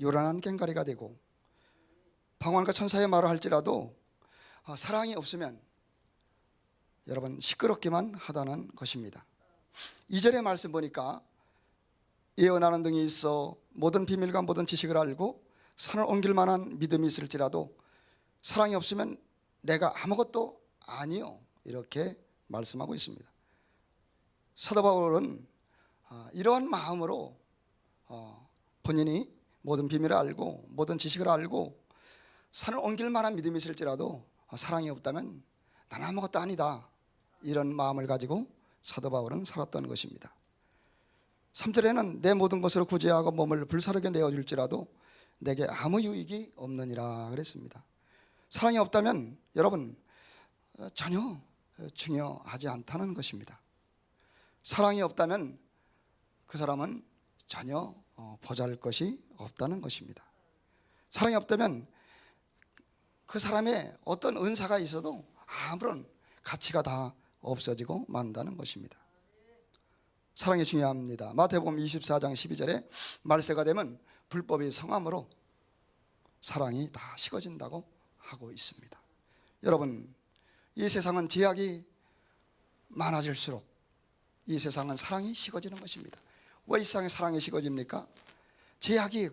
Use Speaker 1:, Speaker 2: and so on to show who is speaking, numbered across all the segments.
Speaker 1: 요란한 꽹가리가 되고 방언과 천사의 말을 할지라도 아, 사랑이 없으면 여러분 시끄럽기만 하다는 것입니다. 이절의 말씀 보니까 예언하는 등이 있어 모든 비밀과 모든 지식을 알고 산을 옮길 만한 믿음이 있을지라도 사랑이 없으면 내가 아무것도 아니요 이렇게 말씀하고 있습니다. 사도 바울은 아, 이러한 마음으로 어, 본인이 모든 비밀을 알고 모든 지식을 알고 산을 옮길 만한 믿음이 있을지라도 어, 사랑이 없다면 난 아무것도 아니다 이런 마음을 가지고 사도 바울은 살았던 것입니다. 3절에는 내 모든 것으로 구제하고 몸을 불사르게 내어줄지라도 내게 아무 유익이 없느니라 그랬습니다. 사랑이 없다면 여러분 어, 전혀 어, 중요하지 않다는 것입니다. 사랑이 없다면 그 사람은 전혀 어, 보잘 것이 없다는 것입니다. 사랑이 없다면 그 사람의 어떤 은사가 있어도 아무런 가치가 다 없어지고 만다는 것입니다. 사랑이 중요합니다. 마태복음 24장 12절에 말세가 되면 불법이 성함으로 사랑이 다 식어진다고 하고 있습니다. 여러분, 이 세상은 제약이 많아질수록 이 세상은 사랑이 식어지는 것입니다. 왜 이 세상에 사랑이 식어집니까? 제약이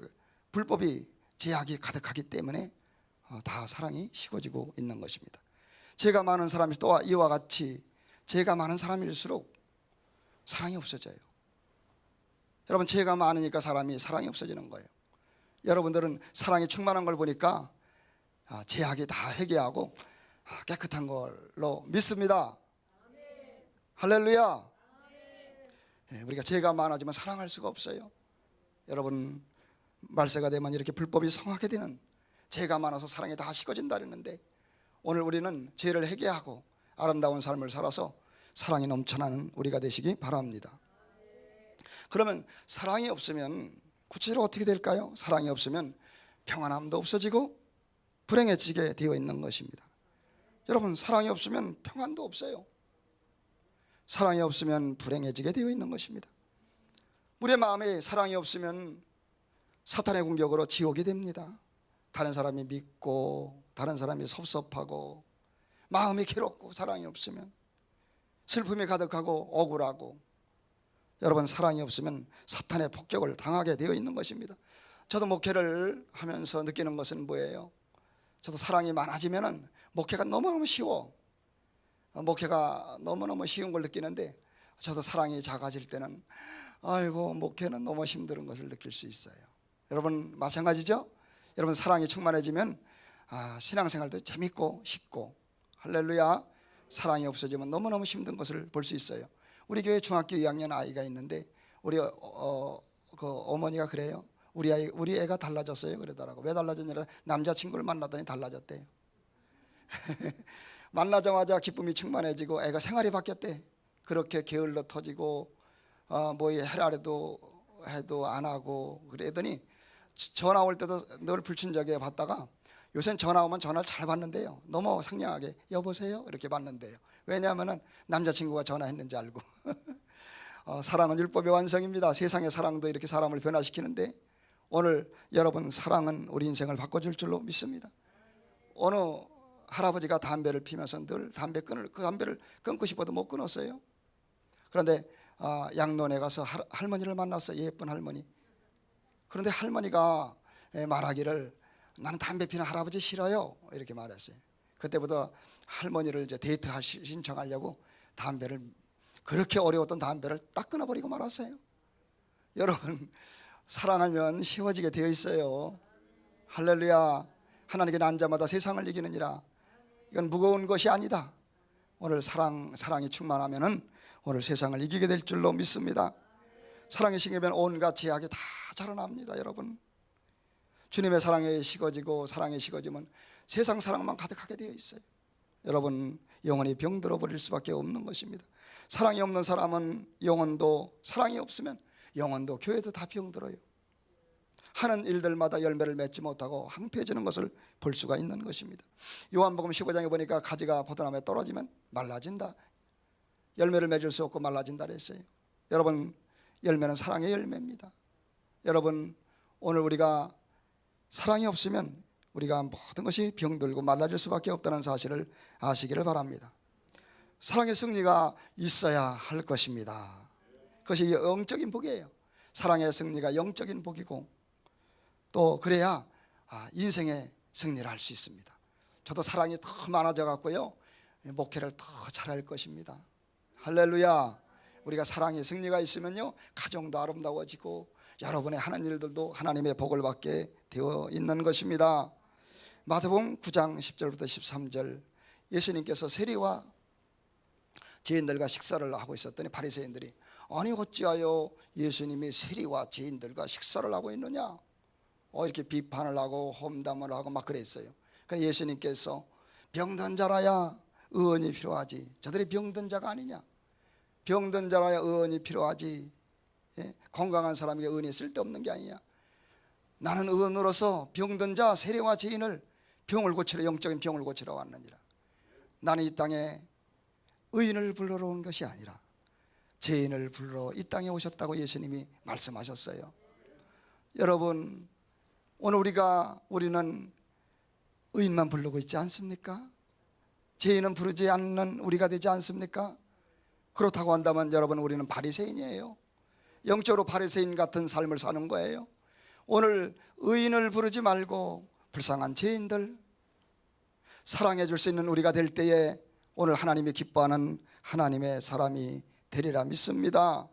Speaker 1: 불법이 제약이 가득하기 때문에 어, 다 사랑이 식어지고 있는 것입니다. 죄가 많은 사람이 또 이와 같이 죄가 많은 사람일수록 사랑이 없어져요. 여러분 죄가 많으니까 사람이 사랑이 없어지는 거예요. 여러분들은 사랑이 충만한 걸 보니까 아, 죄악이 다 회개하고 아, 깨끗한 걸로 믿습니다. 할렐루야. 예, 우리가 죄가 많아지면 사랑할 수가 없어요. 여러분 말세가 되면 이렇게 불법이 성하게 되는 죄가 많아서 사랑이 다 식어진다 그랬는데 오늘 우리는 죄를 회개하고 아름다운 삶을 살아서 사랑이 넘쳐나는 우리가 되시기 바랍니다. 그러면 사랑이 없으면 구체적으로 어떻게 될까요? 사랑이 없으면 평안함도 없어지고 불행해지게 되어 있는 것입니다. 여러분 사랑이 없으면 평안도 없어요. 사랑이 없으면 불행해지게 되어 있는 것입니다. 우리의 마음에 사랑이 없으면 사탄의 공격으로 지옥이 됩니다. 다른 사람이 믿고 다른 사람이 섭섭하고 마음이 괴롭고 사랑이 없으면 슬픔이 가득하고 억울하고 여러분 사랑이 없으면 사탄의 폭격을 당하게 되어 있는 것입니다. 저도 목회를 하면서 느끼는 것은 뭐예요? 저도 사랑이 많아지면은 목회가 너무너무 쉬워. 어, 목회가 너무너무 쉬운 걸 느끼는데 저도 사랑이 작아질 때는 아이고 목회는 너무 힘든 것을 느낄 수 있어요. 여러분 마찬가지죠? 여러분 사랑이 충만해지면 아, 신앙생활도 재밌고 쉽고 할렐루야 사랑이 없어지면 너무너무 힘든 것을 볼 수 있어요. 우리 교회 중학교 2학년 아이가 있는데 우리 어, 어, 그 어머니가 그래요. 우리 아이 우리 애가 달라졌어요 그러더라고. 왜 달라졌냐? 남자 친구를 만나더니 달라졌대요. 만나자마자 기쁨이 충만해지고 애가 생활이 바뀌었대. 그렇게 게을러 터지고 어, 뭐 해라래도 해도 안 하고 그러더니 전화 올 때도 늘 불친절하게 받다가 요새는 전화 오면 전화를 잘 받는데요. 너무 상냥하게 여보세요 이렇게 받는데요. 왜냐하면은 남자친구가 전화했는지 알고. 어, 사랑은 율법의 완성입니다. 세상의 사랑도 이렇게 사람을 변화시키는데 오늘 여러분 사랑은 우리 인생을 바꿔줄 줄로 믿습니다. 어느 할아버지가 담배를 피면서 늘 담배 끊을 그 담배를 끊고 싶어도 못 끊었어요. 그런데 아, 양론에 가서 할, 할머니를 만났어 예쁜 할머니. 그런데 할머니가 에, 말하기를 나는 담배 피는 할아버지 싫어요 이렇게 말했어요. 그때부터 할머니를 이제 데이트 신청하려고 담배를 그렇게 어려웠던 담배를 딱 끊어버리고 말았어요. 여러분 사랑하면 쉬워지게 되어 있어요. 할렐루야. 하나님께 난 자마다 세상을 이기느니라. 이건 무거운 것이 아니다. 오늘 사랑 사랑이 충만하면은 오늘 세상을 이기게 될 줄로 믿습니다. 사랑이 생기면 온갖 제약이 다 자라납니다, 여러분. 주님의 사랑에 식어지고 사랑에 식어지면 세상 사랑만 가득하게 되어 있어요. 여러분 영혼이 병들어 버릴 수밖에 없는 것입니다. 사랑이 없는 사람은 영혼도 사랑이 없으면 영혼도 교회도 다 병들어요. 하는 일들마다 열매를 맺지 못하고 항폐해지는 것을 볼 수가 있는 것입니다. 요한복음 15장에 보니까 가지가 포도나무에 떨어지면 말라진다. 열매를 맺을 수 없고 말라진다 그랬어요. 여러분 열매는 사랑의 열매입니다. 여러분 오늘 우리가 사랑이 없으면 우리가 모든 것이 병들고 말라질 수밖에 없다는 사실을 아시기를 바랍니다. 사랑의 승리가 있어야 할 것입니다. 그것이 영적인 복이에요. 사랑의 승리가 영적인 복이고 또 그래야 아, 인생의 승리를 할 수 있습니다. 저도 사랑이 더 많아져 갖고요 목회를 더 잘할 것입니다. 할렐루야. 우리가 사랑의 승리가 있으면요 가정도 아름다워지고 여러분의 하는 일들도 하나님의 복을 받게 되어 있는 것입니다. 마태복음 9장 10절부터 13절 예수님께서 세리와 죄인들과 식사를 하고 있었더니 바리새인들이 아니 어찌하여 예수님이 세리와 죄인들과 식사를 하고 있느냐? 어 이렇게 비판을 하고 험담을 하고 막 그랬어요. 그래서 예수님께서 병든 자라야 의원이 필요하지. 저들이 병든 자가 아니냐? 병든 자라야 의원이 필요하지. 예? 건강한 사람에게 의원이 쓸데없는 게 아니냐? 나는 의원으로서 병든 자 세리와 죄인을 병을 고치러 영적인 병을 고치러 왔느니라. 나는 이 땅에 의인을 불러러 온 것이 아니라 죄인을 불러 이 땅에 오셨다고 예수님이 말씀하셨어요. 여러분 오늘 우리가 우리는 의인만 부르고 있지 않습니까? 죄인은 부르지 않는 우리가 되지 않습니까? 그렇다고 한다면 여러분 우리는 바리새인이에요. 영적으로 바리새인 같은 삶을 사는 거예요. 오늘 의인을 부르지 말고 불쌍한 죄인들 사랑해 줄 수 있는 우리가 될 때에 오늘 하나님이 기뻐하는 하나님의 사람이 되리라 믿습니다.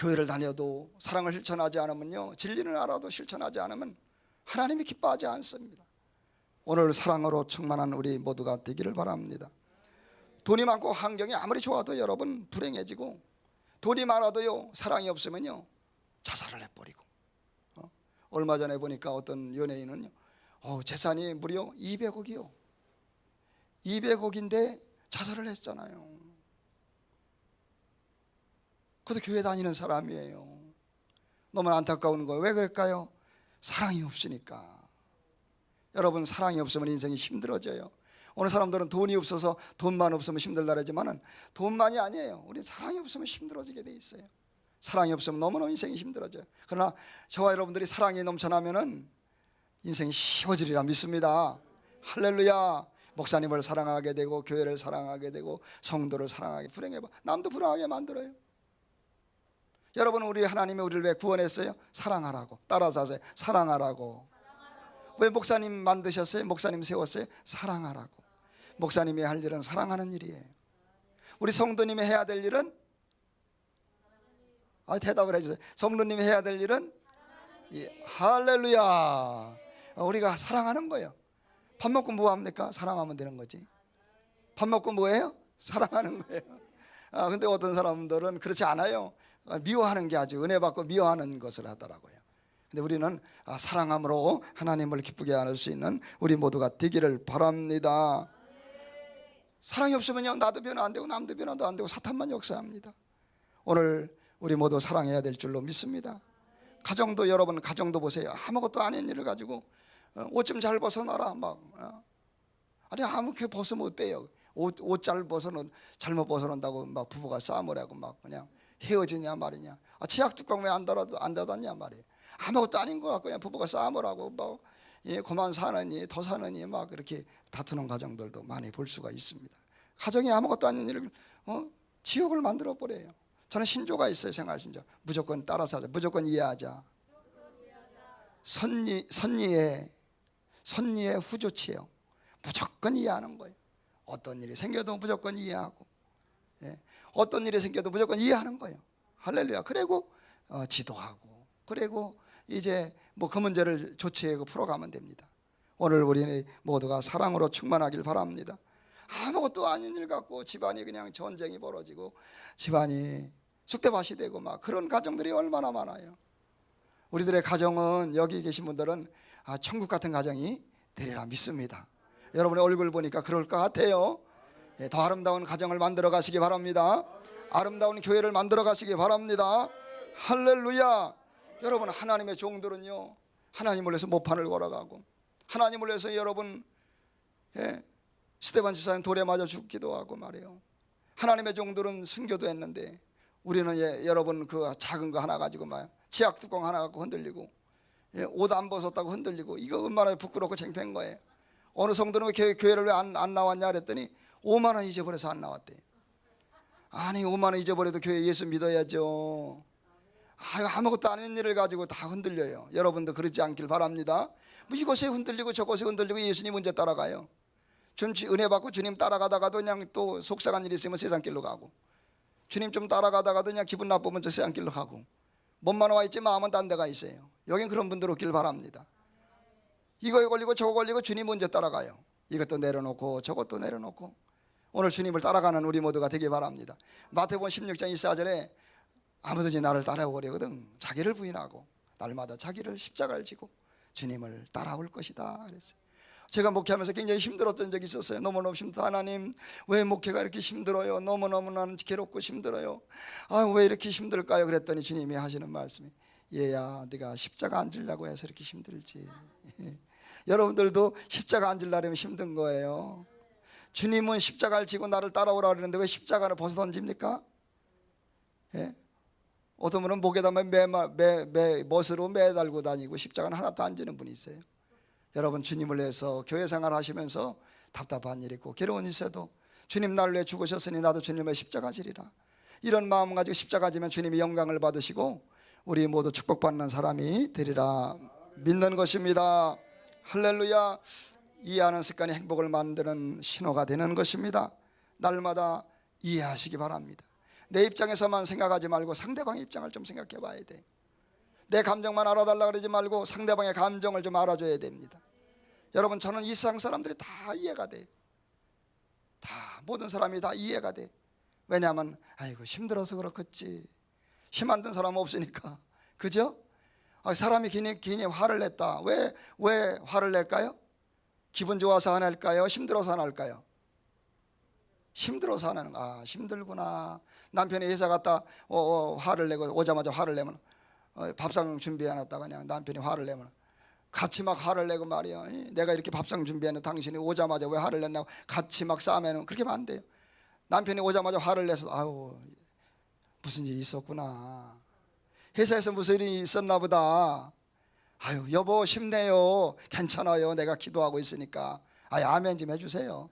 Speaker 1: 교회를 다녀도 사랑을 실천하지 않으면요 진리는 알아도 실천하지 않으면 하나님이 기뻐하지 않습니다. 오늘 사랑으로 충만한 우리 모두가 되기를 바랍니다. 돈이 많고 환경이 아무리 좋아도 여러분 불행해지고 돈이 많아도요 사랑이 없으면요 자살을 해버리고 어? 얼마 전에 보니까 어떤 연예인은요 어, 재산이 무려 200억이요 200억인데 자살을 했잖아요 그것도 교회 다니는 사람이에요 너무 안타까운 거예요 왜 그럴까요? 사랑이 없으니까 여러분 사랑이 없으면 인생이 힘들어져요 오늘 사람들은 돈이 없어서 돈만 없으면 힘들다 그러지만은 돈만이 아니에요. 우리 사랑이 없으면 힘들어지게 돼 있어요. 사랑이 없으면 너무너무 인생이 힘들어져요. 그러나 저와 여러분들이 사랑이 넘쳐나면은 인생이 쉬워지리라 믿습니다. 할렐루야. 목사님을 사랑하게 되고 교회를 사랑하게 되고 성도를 사랑하게 불행해 봐. 남도 불행하게 만들어요. 여러분 우리 하나님이 우리를 왜 구원했어요? 사랑하라고. 따라서 하세요. 사랑하라고. 왜 목사님 만드셨어요? 목사님 세웠어요? 사랑하라고. 목사님이 할 일은 사랑하는 일이에요. 우리 성도님이 해야 될 일은 아 대답을 해주세요. 성도님이 해야 될 일은 예, 할렐루야. 어, 우리가 사랑하는 거예요. 밥 먹고 뭐 합니까? 사랑하면 되는 거지. 밥 먹고 뭐예요? 사랑하는 거예요. 아 근데 어떤 사람들은 그렇지 않아요. 아, 미워하는 게 아주 은혜 받고 미워하는 것을 하더라고요. 근데 우리는 아, 사랑함으로 하나님을 기쁘게 할 수 있는 우리 모두가 되기를 바랍니다. 사랑이 없으면요 나도 변화 안 되고 남도 변화도 안 되고 사탄만 역사합니다. 오늘 우리 모두 사랑해야 될 줄로 믿습니다. 가정도 여러분 가정도 보세요. 아무것도 아닌 일을 가지고 어, 옷좀 잘 벗어놔라 막 어. 아니 아무렇게 벗으면 어때요? 옷 잘 벗어놓 잘못 벗어놓는다고 막 부부가 싸움을 하고 막 그냥 헤어지냐 말이냐. 아, 치약 뚜껑 왜안 닫아 안 닫았냐 말이에요. 아무것도 아닌 것 같고 그냥 부부가 싸움을 하고 뭐 예, 그만 사느니 더 사느니 막 그렇게 다투는 가정들도 많이 볼 수가 있습니다. 가정이 아무것도 아닌 일을 어? 지옥을 만들어 버려요. 저는 신조가 있어요 생활 신조. 무조건 따라서 하자. 무조건 이해하자. 선리 선리의 선리의 후조치예요. 무조건 이해하는 거예요. 어떤 일이 생겨도 무조건 이해하고, 예. 어떤 일이 생겨도 무조건 이해하는 거예요. 할렐루야. 그리고 어, 지도하고, 그리고 이제 뭐 그 문제를 조치하고 풀어가면 됩니다. 오늘 우리 모두가 사랑으로 충만하길 바랍니다. 아무것도 아닌 일 갖고 집안이 그냥 전쟁이 벌어지고 집안이 쑥대밭이 되고 막 그런 가정들이 얼마나 많아요. 우리들의 가정은 여기 계신 분들은 아, 천국 같은 가정이 되리라 믿습니다. 여러분의 얼굴 보니까 그럴 것 같아요. 예, 더 아름다운 가정을 만들어 가시기 바랍니다. 아름다운 교회를 만들어 가시기 바랍니다. 할렐루야. 여러분 하나님의 종들은요. 하나님을 위해서 모판을 걸어가고 하나님을 위해서 여러분 예, 스테반 지사님 돌에 맞아 죽기도 하고 말이에요. 하나님의 종들은 순교도 했는데 우리는 예, 여러분 그 작은 거 하나 가지고 막 치약 뚜껑 하나 갖고 흔들리고 예, 옷안 벗었다고 흔들리고 이거 얼마나 부끄럽고 창피한 거예요. 어느 성도는 왜 교회, 교회를 왜 안 안 나왔냐 그랬더니 5만 원 잊어버려서 안 나왔대. 아니 5만 원 잊어버려도 교회 예수 믿어야죠. 아유, 아무것도 아닌 일을 가지고 다 흔들려요. 여러분도 그러지 않길 바랍니다. 뭐 이곳에 흔들리고 저곳에 흔들리고 예수님 언제 따라가요? 준 은혜 받고 주님 따라가다가도 그냥 또 속상한 일이 있으면 세상 길로 가고 주님 좀 따라가다가도 그냥 기분 나쁘면 저 세상 길로 가고 몸만 와 있지 마음은 딴 데가 있어요. 여긴 그런 분들 없길 바랍니다. 이거에 걸리고 저거 걸리고 주님 먼저 따라가요. 이것도 내려놓고 저것도 내려놓고 오늘 주님을 따라가는 우리 모두가 되기 바랍니다. 마태복음 16장 24절에 아무든지 나를 따라오려거든 자기를 부인하고 날마다 자기를 십자가를 지고 주님을 따라올 것이다 그랬어요. 제가 목회하면서 굉장히 힘들었던 적이 있었어요. 너무너무 힘들다. 하나님, 왜 목회가 이렇게 힘들어요? 너무너무 나는 괴롭고 힘들어요. 아, 왜 이렇게 힘들까요? 그랬더니 주님이 하시는 말씀이 얘야, 네가 십자가 안 지려고 해서 이렇게 힘들지. 여러분들도 십자가 안 지려면 힘든 거예요. 주님은 십자가를 지고 나를 따라오라 그러는데 왜 십자가를 벗어 던집니까? 예? 어떤 분은 목에다 매, 매, 매, 멋으로 매달고 다니고 십자가는 하나도 안 지는 분이 있어요. 여러분 주님을 위해서 교회 생활 하시면서 답답한 일 있고 괴로운 일 있어도 주님 나를 위해 죽으셨으니 나도 주님의 십자가 지리라. 이런 마음 가지고 십자가 지면 주님이 영광을 받으시고 우리 모두 축복받는 사람이 되리라 믿는 것입니다. 할렐루야. 이해하는 습관이 행복을 만드는 신호가 되는 것입니다. 날마다 이해하시기 바랍니다. 내 입장에서만 생각하지 말고 상대방의 입장을 좀 생각해 봐야 돼. 내 감정만 알아달라 그러지 말고 상대방의 감정을 좀 알아줘야 됩니다. 여러분 저는 이 세상 사람들이 다 이해가 돼. 다 모든 사람이 다 이해가 돼. 왜냐하면 아이고 힘들어서 그렇겠지. 힘 안 든 사람 없으니까. 그죠? 아, 사람이 괜히, 괜히 화를 냈다. 왜, 왜 화를 낼까요? 기분 좋아서 화낼까요? 힘들어서 화낼까요? 힘들어서 화내는 거. 아, 힘들구나. 남편이 회사 갔다 어, 어, 화를 내고 오자마자 화를 내면 어, 밥상 준비해 놨다가 그냥 남편이 화를 내면 같이 막 화를 내고 말이야. 내가 이렇게 밥상 준비했는데 당신이 오자마자 왜 화를 냈냐고 같이 막 싸매는 그렇게 하면 안 돼요. 남편이 오자마자 화를 내서 아우 무슨 일이 있었구나. 회사에서 무슨 일이 있었나 보다. 아유 여보 힘내요. 괜찮아요. 내가 기도하고 있으니까. 아유 아멘 좀 해주세요.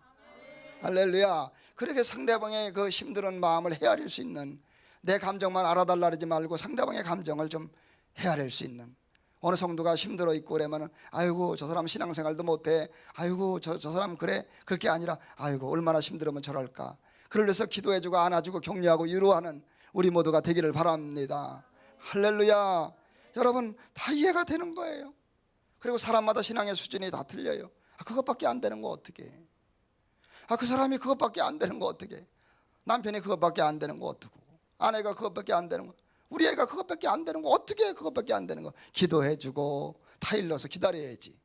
Speaker 1: 할렐루야. 그렇게 상대방의 그 힘든 마음을 헤아릴 수 있는 내 감정만 알아달라 그러지 말고 상대방의 감정을 좀 헤아릴 수 있는 어느 성도가 힘들어 있고 그러면은 아이고 저 사람 신앙생활도 못해 아이고 저, 저 사람 그래 그렇게 아니라 아이고 얼마나 힘들으면 저럴까 위해서 기도해주고 안아주고 격려하고 위로하는 우리 모두가 되기를 바랍니다 할렐루야 여러분 다 이해가 되는 거예요. 그리고 사람마다 신앙의 수준이 다 틀려요. 아, 그것밖에 안 되는 거 어떻게 아 그 사람이 그것밖에 안 되는 거 어떻게 남편이 그것밖에 안 되는 거 어떻고? 아내가 그것밖에 안 되는 거 우리 애가 그것밖에 안 되는 거 어떻게 그것밖에 안 되는 거. 기도해 주고 타일러서 기다려야지.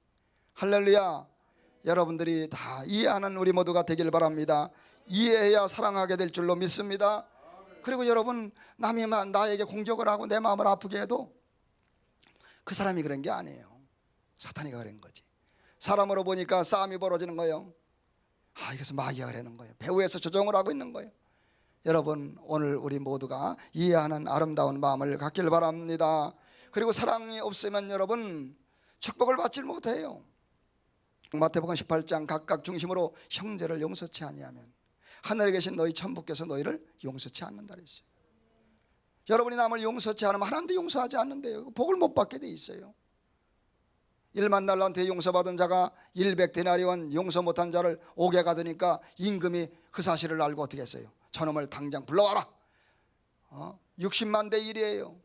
Speaker 1: 할렐루야. 여러분들이 다 이해하는 우리 모두가 되길 바랍니다. 이해해야 사랑하게 될 줄로 믿습니다. 그리고 여러분 남이 마- 나에게 공격을 하고 내 마음을 아프게 해도 그 사람이 그런 게 아니에요 사탄이 그런 거지 사람으로 보니까 싸움이 벌어지는 거예요 아 이것은 마귀가 그러는 거예요 배후에서 조종을 하고 있는 거예요 여러분 오늘 우리 모두가 이해하는 아름다운 마음을 갖길 바랍니다. 그리고 사랑이 없으면 여러분 축복을 받질 못해요. 마태복음 18장 각각 중심으로 형제를 용서치 아니하면 하늘에 계신 너희 천부께서 너희를 용서치 않는다 그랬어요. 여러분이 남을 용서치 않으면 하나님도 용서하지 않는데요. 복을 못 받게 돼 있어요. 일만 날한테 용서받은 자가 일백 데나리온 용서 못한 자를 옥에 가두니까 임금이 그 사실을 알고 어떻게 했어요? 저놈을 당장 불러와라. 어? 60만 대 1이에요.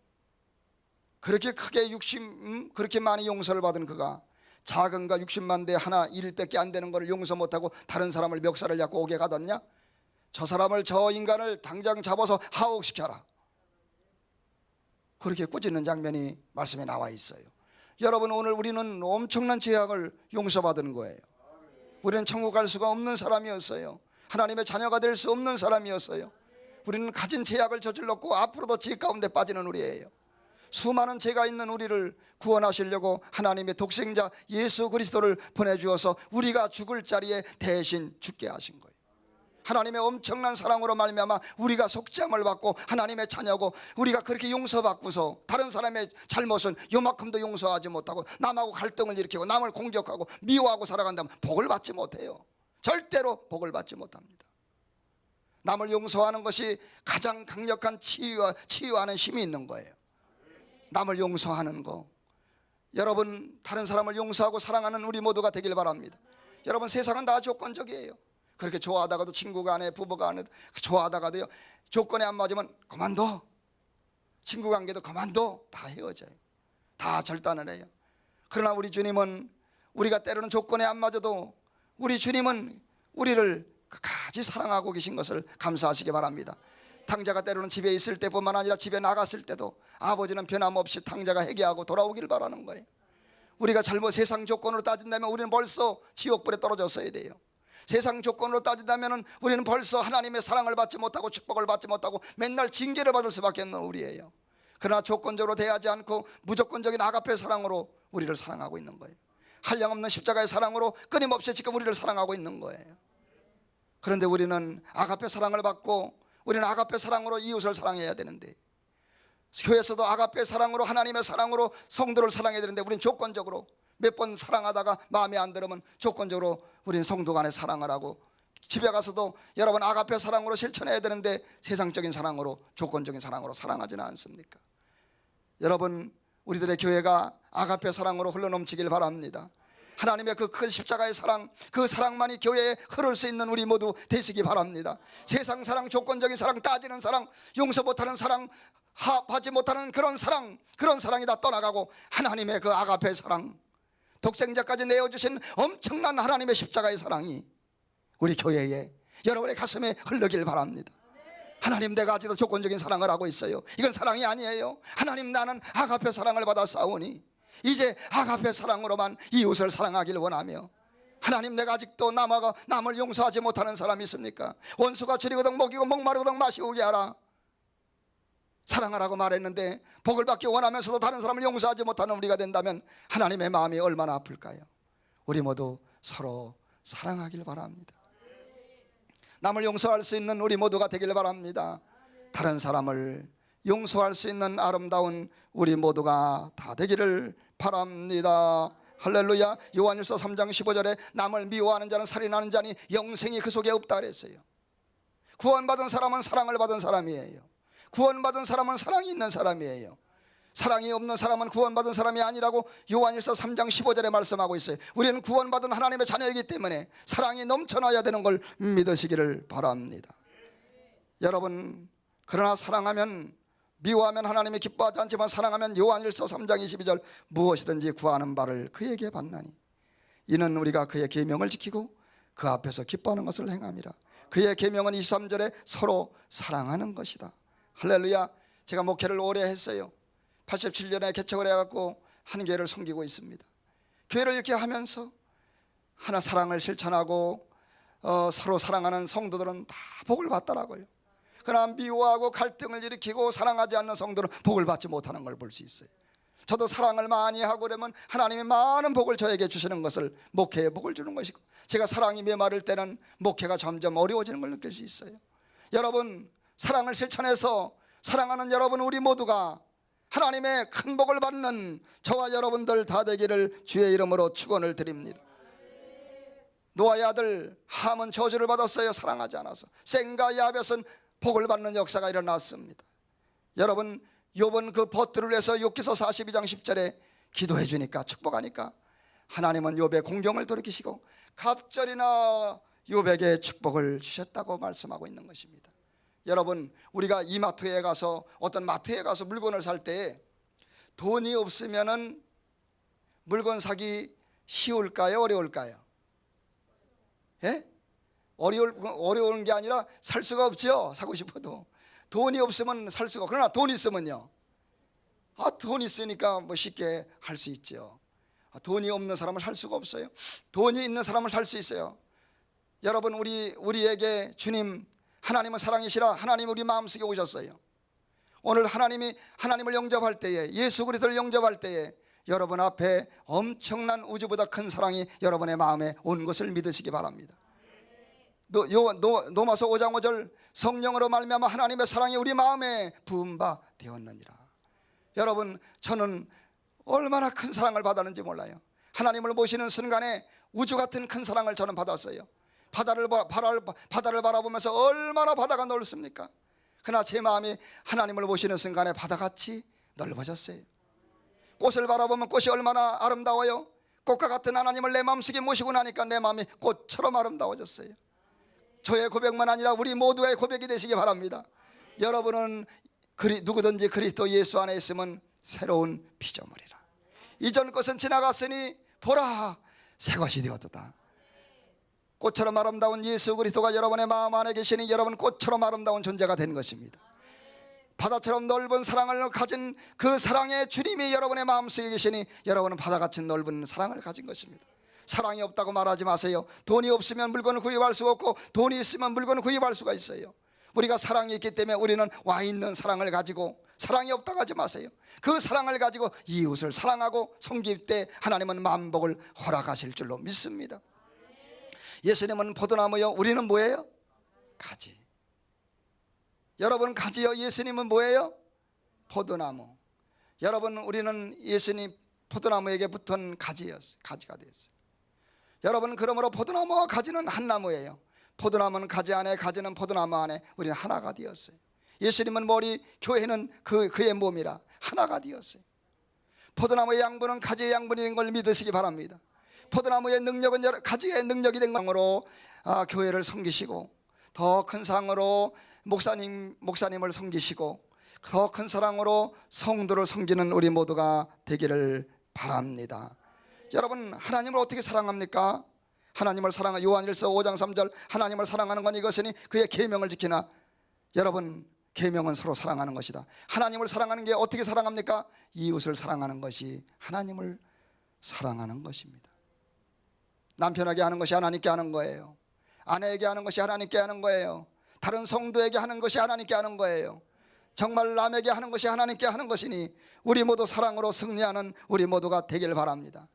Speaker 1: 그렇게 크게 60 음? 그렇게 많이 용서를 받은 그가 작은 가 60만 대 하나 일밖에 안 되는 것을 용서 못하고 다른 사람을 멱살을 잡고 옥에 가뒀냐? 저 사람을 저 인간을 당장 잡아서 하옥시켜라. 그렇게 꾸짖는 장면이 말씀에 나와 있어요. 여러분 오늘 우리는 엄청난 죄악을 용서받은 거예요. 우리는 천국 갈 수가 없는 사람이었어요. 하나님의 자녀가 될 수 없는 사람이었어요. 우리는 가진 죄악을 저질렀고 앞으로도 죄 가운데 빠지는 우리예요. 수많은 죄가 있는 우리를 구원하시려고 하나님의 독생자 예수 그리스도를 보내주어서 우리가 죽을 자리에 대신 죽게 하신 거예요. 하나님의 엄청난 사랑으로 말미암아 우리가 속죄함을 받고 하나님의 자녀고 우리가 그렇게 용서받고서 다른 사람의 잘못은 요만큼도 용서하지 못하고 남하고 갈등을 일으키고 남을 공격하고 미워하고 살아간다면 복을 받지 못해요. 절대로 복을 받지 못합니다. 남을 용서하는 것이 가장 강력한 치유와 치유하는 힘이 있는 거예요. 남을 용서하는 거. 여러분 다른 사람을 용서하고 사랑하는 우리 모두가 되길 바랍니다. 여러분 세상은 다 조건적이에요. 그렇게 좋아하다가도 친구가 안에 부부가 안에 좋아하다가도요 조건에 안 맞으면 그만둬. 친구 관계도 그만둬. 다 헤어져요. 다 절단을 해요. 그러나 우리 주님은 우리가 때로는 조건에 안 맞아도 우리 주님은 우리를 끝까지 사랑하고 계신 것을 감사하시기 바랍니다. 탕자가 때로는 집에 있을 때뿐만 아니라 집에 나갔을 때도 아버지는 변함없이 탕자가 회개하고 돌아오길 바라는 거예요. 우리가 잘못 세상 조건으로 따진다면 우리는 벌써 지옥불에 떨어졌어야 돼요. 세상 조건으로 따진다면 우리는 벌써 하나님의 사랑을 받지 못하고 축복을 받지 못하고 맨날 징계를 받을 수밖에 없는 우리예요. 그러나 조건적으로 대하지 않고 무조건적인 아가페 사랑으로 우리를 사랑하고 있는 거예요. 한량없는 십자가의 사랑으로 끊임없이 지금 우리를 사랑하고 있는 거예요. 그런데 우리는 아가페 사랑을 받고 우리는 아가페 사랑으로 이웃을 사랑해야 되는데 교회에서도 아가페 사랑으로 하나님의 사랑으로 성도를 사랑해야 되는데 우리는 조건적으로 몇 번 사랑하다가 마음에 안 들으면 조건적으로 우리는 성도 간에 사랑을 하고 집에 가서도 여러분 아가페 사랑으로 실천해야 되는데 세상적인 사랑으로 조건적인 사랑으로 사랑하지는 않습니까? 여러분 우리들의 교회가 아가페 사랑으로 흘러넘치길 바랍니다. 하나님의 그 큰 십자가의 사랑, 그 사랑만이 교회에 흐를 수 있는 우리 모두 되시기 바랍니다. 세상 사랑, 조건적인 사랑, 따지는 사랑, 용서 못하는 사랑, 합하지 못하는 그런 사랑, 그런 사랑이 다 떠나가고 하나님의 그 아가페 사랑, 독생자까지 내어주신 엄청난 하나님의 십자가의 사랑이 우리 교회에 여러분의 가슴에 흐르길 바랍니다. 하나님 내가 아직도 조건적인 사랑을 하고 있어요. 이건 사랑이 아니에요. 하나님 나는 아가페 사랑을 받아 싸우니 이제 아가페 사랑으로만 이웃을 사랑하길 원하며 하나님 내가 아직도 남아가 남을 용서하지 못하는 사람이 있습니까? 원수가 줄이거든 먹이고 목마르거든 마시우게 하라. 사랑하라고 말했는데 복을 받기 원하면서도 다른 사람을 용서하지 못하는 우리가 된다면 하나님의 마음이 얼마나 아플까요? 우리 모두 서로 사랑하길 바랍니다. 남을 용서할 수 있는 우리 모두가 되길 바랍니다. 다른 사람을 용서할 수 있는 아름다운 우리 모두가 다 되기를 바랍니다. 할렐루야. 요한일서 3장 15절에 남을 미워하는 자는 살인하는 자니 영생이 그 속에 없다 그랬어요. 구원받은 사람은 사랑을 받은 사람이에요. 구원받은 사람은 사랑이 있는 사람이에요. 사랑이 없는 사람은 구원받은 사람이 아니라고 요한일서 3장 15절에 말씀하고 있어요. 우리는 구원받은 하나님의 자녀이기 때문에 사랑이 넘쳐나야 되는 걸 믿으시기를 바랍니다. 여러분 그러나 사랑하면 미워하면 하나님이 기뻐하지 않지만 사랑하면 요한일서 3장 22절 무엇이든지 구하는 바를 그에게 받나니 이는 우리가 그의 계명을 지키고 그 앞에서 기뻐하는 것을 행함이라. 그의 계명은 23절에 서로 사랑하는 것이다. 할렐루야. 제가 목회를 오래 했어요. 87년에 개척을 해갖고 한 교회를 섬기고 있습니다. 교회를 이렇게 하면서 하나 사랑을 실천하고 어, 서로 사랑하는 성도들은 다 복을 받더라고요. 그러나 미워하고 갈등을 일으키고 사랑하지 않는 성도는 복을 받지 못하는 걸 볼 수 있어요. 저도 사랑을 많이 하고 그러면 하나님이 많은 복을 저에게 주시는 것을 목회에 복을 주는 것이고 제가 사랑이 메마를 때는 목회가 점점 어려워지는 걸 느낄 수 있어요. 여러분 사랑을 실천해서 사랑하는 여러분 우리 모두가 하나님의 큰 복을 받는 저와 여러분들 다 되기를 주의 이름으로 축원을 드립니다. 노아의 아들 함은 저주를 받았어요. 사랑하지 않아서. 생과 야벳은 복을 받는 역사가 일어났습니다. 여러분 요번 그 버트를 위해서 욥기서 42장 10절에 기도해 주니까 축복하니까 하나님은 욥의 공경을 돌이키시고 갑절이나 욥에게 축복을 주셨다고 말씀하고 있는 것입니다. 여러분 우리가 이마트에 가서 어떤 마트에 가서 물건을 살 때 돈이 없으면은 물건 사기 쉬울까요 어려울까요? 예? 어려울 어려운 게 아니라 살 수가 없죠 사고 싶어도 돈이 없으면 살 수가 그러나 돈 있으면요 아, 돈 있으니까 뭐 쉽게 할 수 있죠. 아, 돈이 없는 사람은 살 수가 없어요. 돈이 있는 사람은 살 수 있어요. 여러분 우리 우리에게 주님 하나님은 사랑이시라 하나님 우리 마음속에 오셨어요. 오늘 하나님이 하나님을 영접할 때에 예수 그리스도를 영접할 때에 여러분 앞에 엄청난 우주보다 큰 사랑이 여러분의 마음에 온 것을 믿으시기 바랍니다. 노, 요, 노, 노마서 5장 5절 성령으로 말미암아 하나님의 사랑이 우리 마음에 부은 바 되었느니라. 여러분 저는 얼마나 큰 사랑을 받았는지 몰라요. 하나님을 모시는 순간에 우주 같은 큰 사랑을 저는 받았어요. 바다를 바- 바다를, 바라보면서 얼마나 바다가 넓습니까? 그러나 제 마음이 하나님을 모시는 순간에 바다같이 넓어졌어요. 꽃을 바라보면 꽃이 얼마나 아름다워요. 꽃과 같은 하나님을 내 마음속에 모시고 나니까 내 마음이 꽃처럼 아름다워졌어요. 저의 고백만 아니라 우리 모두의 고백이 되시기 바랍니다. 여러분은 그리, 누구든지 그리스도 예수 안에 있으면 새로운 피조물이라. 이전 것은 지나갔으니 보라 새 것이 되었다. 꽃처럼 아름다운 예수 그리스도가 여러분의 마음 안에 계시니 여러분 꽃처럼 아름다운 존재가 된 것입니다. 바다처럼 넓은 사랑을 가진 그 사랑의 주님이 여러분의 마음속에 계시니 여러분은 바다같이 넓은 사랑을 가진 것입니다. 사랑이 없다고 말하지 마세요. 돈이 없으면 물건을 구입할 수 없고 돈이 있으면 물건을 구입할 수가 있어요. 우리가 사랑이 있기 때문에 우리는 와 있는 사랑을 가지고 사랑이 없다고 하지 마세요. 그 사랑을 가지고 이웃을 사랑하고 섬길 때 하나님은 만복을 허락하실 줄로 믿습니다. 예수님은 포도나무요. 우리는 뭐예요? 가지. 여러분 가지요. 예수님은 뭐예요? 포도나무. 여러분 우리는 예수님 포도나무에게 붙은 가지였어요. 가지가 됐어요. 여러분 그러므로 포도나무와 가지는 한 나무예요. 포도나무는 가지 안에 가지는 포도나무 안에 우리는 하나가 되었어요. 예수님은 머리, 교회는 그 그의 몸이라 하나가 되었어요. 포도나무의 양분은 가지의 양분이 된걸 믿으시기 바랍니다. 포도나무의 능력은 여러 가지의 능력이 된 것으로 아, 교회를 섬기시고 더 큰 상으로 목사님 목사님을 섬기시고 더 큰 사랑으로 성도를 섬기는 우리 모두가 되기를 바랍니다. 여러분 하나님을 어떻게 사랑합니까? 하나님을 사랑하 요한일서 5장 3절 하나님을 사랑하는 건 이것이니 그의 계명을 지키나 여러분 계명은 서로 사랑하는 것이다. 하나님을 사랑하는 게 어떻게 사랑합니까? 이웃을 사랑하는 것이 하나님을 사랑하는 것입니다. 남편에게 하는 것이 하나님께 하는 거예요. 아내에게 하는 것이 하나님께 하는 거예요. 다른 성도에게 하는 것이 하나님께 하는 거예요. 정말 남에게 하는 것이 하나님께 하는 것이니 우리 모두 사랑으로 승리하는 우리 모두가 되길 바랍니다.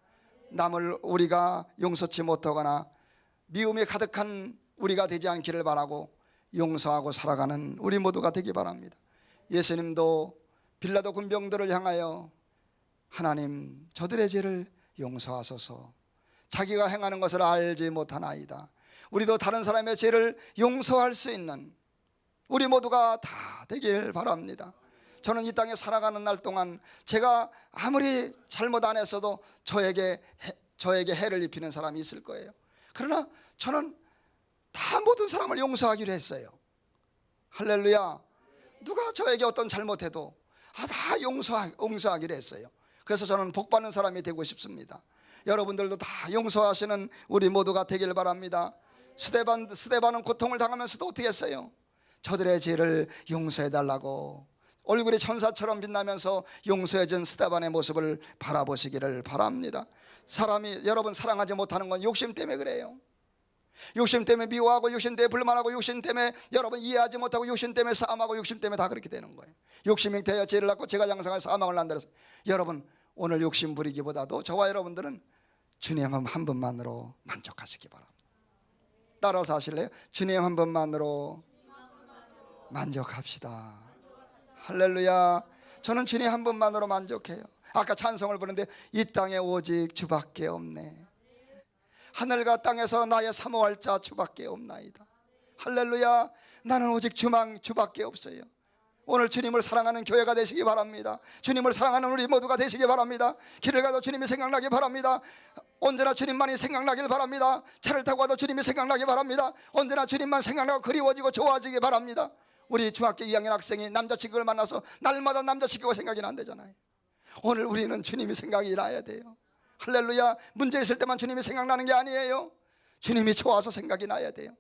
Speaker 1: 남을 우리가 용서치 못하거나 미움이 가득한 우리가 되지 않기를 바라고 용서하고 살아가는 우리 모두가 되기 바랍니다. 예수님도 빌라도 군병들을 향하여 하나님 저들의 죄를 용서하소서. 자기가 행하는 것을 알지 못하나이다. 우리도 다른 사람의 죄를 용서할 수 있는 우리 모두가 다 되길 바랍니다. 저는 이 땅에 살아가는 날 동안 제가 아무리 잘못 안 했어도 저에게 해, 저에게 해를 입히는 사람이 있을 거예요. 그러나 저는 다 모든 사람을 용서하기로 했어요. 할렐루야. 누가 저에게 어떤 잘못해도 아, 다 용서 용서하기로 했어요. 그래서 저는 복 받는 사람이 되고 싶습니다. 여러분들도 다 용서하시는 우리 모두가 되길 바랍니다. 스데반 스데반은 고통을 당하면서도 어떻게 했어요? 저들의 죄를 용서해 달라고 얼굴이 천사처럼 빛나면서 용서해 준 스데반의 모습을 바라보시기를 바랍니다. 사람이 여러분 사랑하지 못하는 건 욕심 때문에 그래요. 욕심 때문에 미워하고 욕심 때문에 불만하고 욕심 때문에 여러분 이해하지 못하고 욕심 때문에 싸움하고 욕심 때문에 다 그렇게 되는 거예요. 욕심이 되어 죄를 낳고 제가 장성할 사망을 난다서 여러분 오늘 욕심 부리기보다도 저와 여러분들은 주님 한 분만으로 만족하시기 바랍니다. 따라서 하실래요? 주님 한 분만으로 만족합시다. 할렐루야. 저는 주님 한 분만으로 만족해요. 아까 찬송을 부르는데 이 땅에 오직 주밖에 없네. 하늘과 땅에서 나의 사모할 자 주밖에 없나이다. 할렐루야. 나는 오직 주만 주밖에 없어요. 오늘 주님을 사랑하는 교회가 되시기 바랍니다. 주님을 사랑하는 우리 모두가 되시기 바랍니다. 길을 가도 주님이 생각나기 바랍니다. 언제나 주님만이 생각나길 바랍니다. 차를 타고 가도 주님이 생각나기 바랍니다. 언제나 주님만 생각나고 그리워지고 좋아지기 바랍니다. 우리 중학교 2학년 학생이 남자친구를 만나서 날마다 남자친구가 생각이 난대잖아요. 오늘 우리는 주님이 생각이 나야 돼요. 할렐루야. 문제 있을 때만 주님이 생각나는 게 아니에요. 주님이 좋아서 생각이 나야 돼요.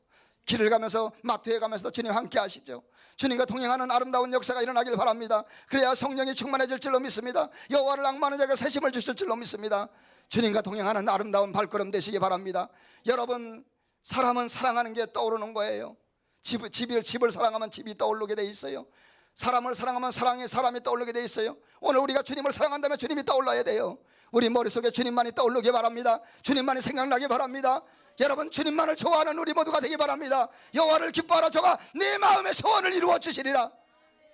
Speaker 1: 길을 가면서 마트에 가면서도 주님 함께 하시죠. 주님과 동행하는 아름다운 역사가 일어나길 바랍니다. 그래야 성령이 충만해질 줄로 믿습니다. 여호와를 악마하는 자가 새심을 주실 줄로 믿습니다. 주님과 동행하는 아름다운 발걸음 되시기 바랍니다. 여러분 사람은 사랑하는 게 떠오르는 거예요. 집, 집을, 집을 사랑하면 집이 떠오르게 돼 있어요. 사람을 사랑하면 사랑이 사람이 떠오르게 돼 있어요. 오늘 우리가 주님을 사랑한다면 주님이 떠올라야 돼요. 우리 머릿속에 주님만이 떠오르기 바랍니다. 주님만이 생각나기 바랍니다. 여러분 주님만을 좋아하는 우리 모두가 되기 바랍니다. 여호와를 기뻐하라 저가 내 마음의 소원을 이루어 주시리라.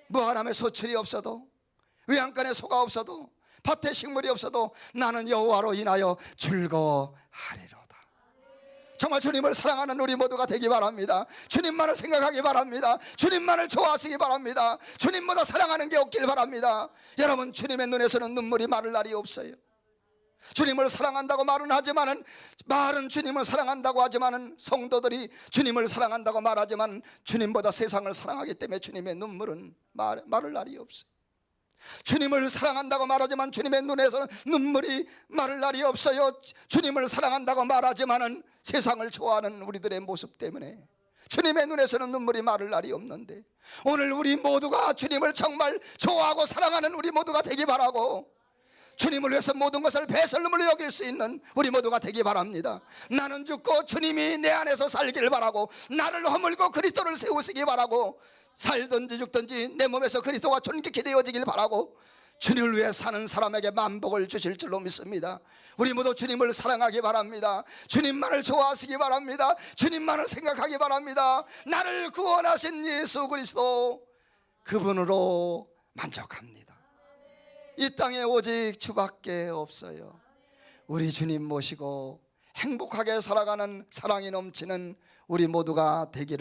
Speaker 1: 무하람에 소출이 없어도 외양간에 소가 없어도 밭에 식물이 없어도 나는 여호와로 인하여 즐거하리로다. 정말 주님을 사랑하는 우리 모두가 되기 바랍니다. 주님만을 생각하기 바랍니다. 주님만을 좋아하시기 바랍니다. 주님보다 사랑하는 게 없길 바랍니다. 여러분 주님의 눈에서는 눈물이 마를 날이 없어요. 주님을 사랑한다고 말은 하지만은 말은 주님을 사랑한다고 하지만은 성도들이 주님을 사랑한다고 말하지만 주님보다 세상을 사랑하기 때문에 주님의 눈물은 말, 마를 날이 없어요. 주님을 사랑한다고 말하지만 주님의 눈에서는 눈물이 마를 날이 없어요. 주님을 사랑한다고 말하지만은 세상을 좋아하는 우리들의 모습 때문에 주님의 눈에서는 눈물이 마를 날이 없는데 오늘 우리 모두가 주님을 정말 좋아하고 사랑하는 우리 모두가 되기 바라고 주님을 위해서 모든 것을 배설물로 여길 수 있는 우리 모두가 되기 바랍니다. 나는 죽고 주님이 내 안에서 살기를 바라고 나를 허물고 그리스도를 세우시기 바라고 살든지 죽든지 내 몸에서 그리스도가 존귀케 되어지길 바라고 주님을 위해 사는 사람에게 만복을 주실 줄로 믿습니다. 우리 모두 주님을 사랑하기 바랍니다. 주님만을 좋아하시기 바랍니다. 주님만을 생각하기 바랍니다. 나를 구원하신 예수 그리스도 그분으로 만족합니다. 이 땅에 오직 주밖에 없어요. 우리 주님 모시고 행복하게 살아가는 사랑이 넘치는 우리 모두가 되기를